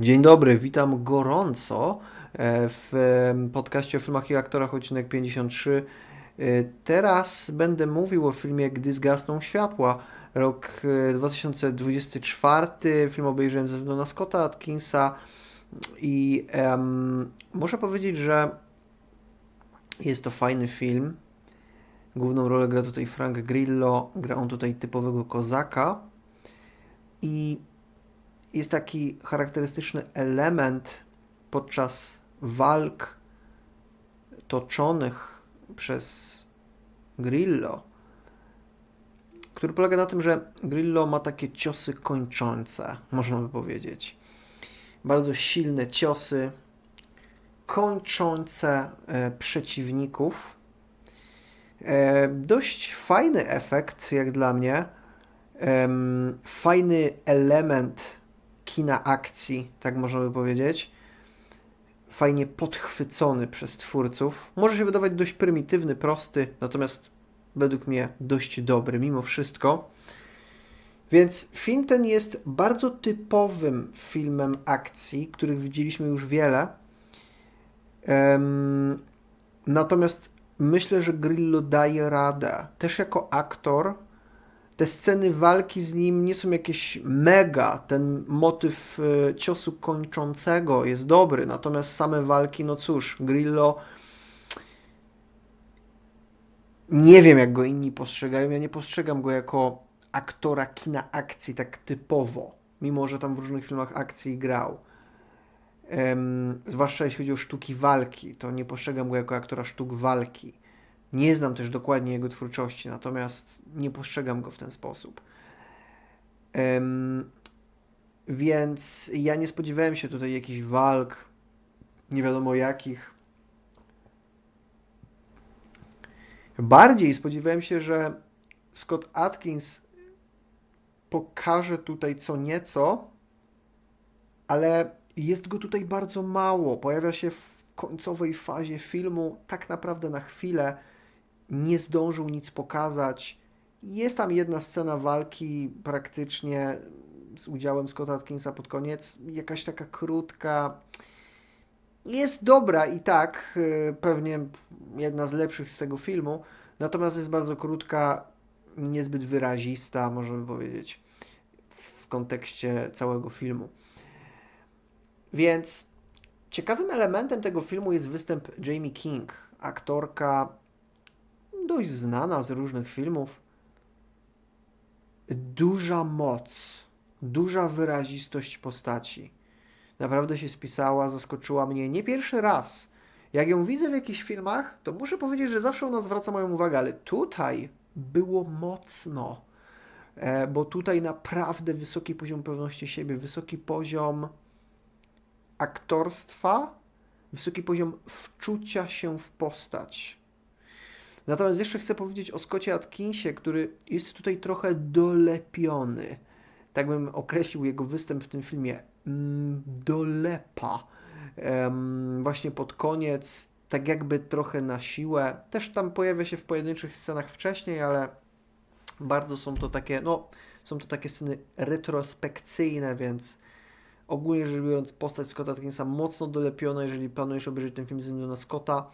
Dzień dobry, witam gorąco e, w podcaście o filmach i aktorach, odcinek 53. E, Teraz będę mówił o filmie Gdy zgasną światła. Rok e, 2024. Film obejrzałem ze względu na Scotta Atkinsa i em, muszę powiedzieć, że jest to fajny film. Główną rolę gra tutaj Frank Grillo, gra on tutaj typowego kozaka i jest taki charakterystyczny element podczas walk toczonych przez Grillo, który polega na tym, że Grillo ma takie ciosy kończące, można by powiedzieć. Bardzo silne ciosy kończące e, przeciwników. E, dość fajny efekt, jak dla mnie. Fajny element kina akcji, tak można by powiedzieć. Fajnie podchwycony przez twórców. Może się wydawać dość prymitywny, prosty, natomiast według mnie dość dobry mimo wszystko. Więc film ten jest bardzo typowym filmem akcji, których widzieliśmy już wiele. Em, natomiast myślę, że Grillo daje radę. Też jako aktor te sceny walki z nim nie są jakieś mega. Ten motyw e, ciosu kończącego jest dobry, natomiast same walki, no cóż, Grillo. Nie wiem, jak go inni postrzegają. Ja nie postrzegam go jako aktora kina akcji tak typowo, mimo że tam w różnych filmach akcji grał. Em, zwłaszcza jeśli chodzi o sztuki walki, to nie postrzegam go jako aktora sztuk walki. Nie znam też dokładnie jego twórczości, natomiast nie postrzegam go w ten sposób. Em, więc ja nie spodziewałem się tutaj jakichś walk, nie wiadomo jakich. Bardziej spodziewałem się, że Scott Atkins pokaże tutaj co nieco, ale jest go tutaj bardzo mało. Pojawia się w końcowej fazie filmu, tak naprawdę na chwilę nie zdążył nic pokazać. Jest tam jedna scena walki praktycznie z udziałem Scotta Atkinsa pod koniec, jakaś taka krótka. Jest dobra i tak, y, pewnie jedna z lepszych z tego filmu, natomiast jest bardzo krótka, niezbyt wyrazista, możemy powiedzieć, w kontekście całego filmu. Więc ciekawym elementem tego filmu jest występ Jamie King, aktorka dość znana z różnych filmów. Duża moc, duża wyrazistość postaci. Naprawdę się spisała, zaskoczyła mnie nie pierwszy raz. Jak ją widzę w jakichś filmach, to muszę powiedzieć, że zawsze ona zwraca moją uwagę, ale tutaj było mocno, e, bo tutaj naprawdę wysoki poziom pewności siebie, wysoki poziom aktorstwa, wysoki poziom wczucia się w postać. Natomiast jeszcze chcę powiedzieć o Scottie Atkinsie, który jest tutaj trochę dolepiony. Tak bym określił jego występ w tym filmie. Mm, Dolepa. Właśnie pod koniec, tak jakby trochę na siłę. Też tam pojawia się w pojedynczych scenach wcześniej, ale bardzo są to takie, no, są to takie sceny retrospekcyjne, więc ogólnie rzecz biorąc, postać Scotta Atkinsa mocno dolepiona. Jeżeli planujesz obejrzeć ten film względu na Scotta,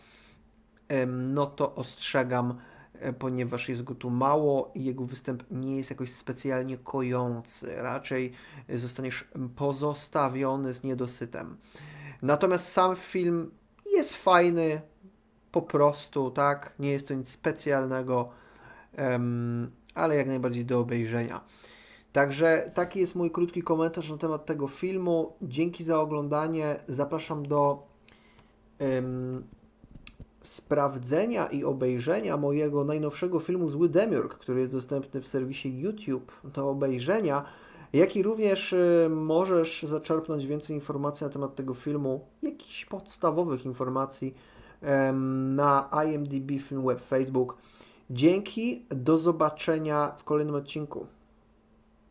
no to ostrzegam, e, ponieważ jest go tu mało i jego występ nie jest jakoś specjalnie kojący. Raczej zostaniesz pozostawiony z niedosytem. Natomiast sam film jest fajny, po prostu, tak? Nie jest to nic specjalnego, ale jak najbardziej do obejrzenia. Także taki jest mój krótki komentarz na temat tego filmu. Dzięki za oglądanie. Zapraszam do em, sprawdzenia i obejrzenia mojego najnowszego filmu Zły Demiurg, który jest dostępny w serwisie YouTube do obejrzenia, jak i również y, możesz zaczerpnąć więcej informacji na temat tego filmu, jakichś podstawowych informacji na IMDb Film Web Facebook. Dzięki, do zobaczenia w kolejnym odcinku.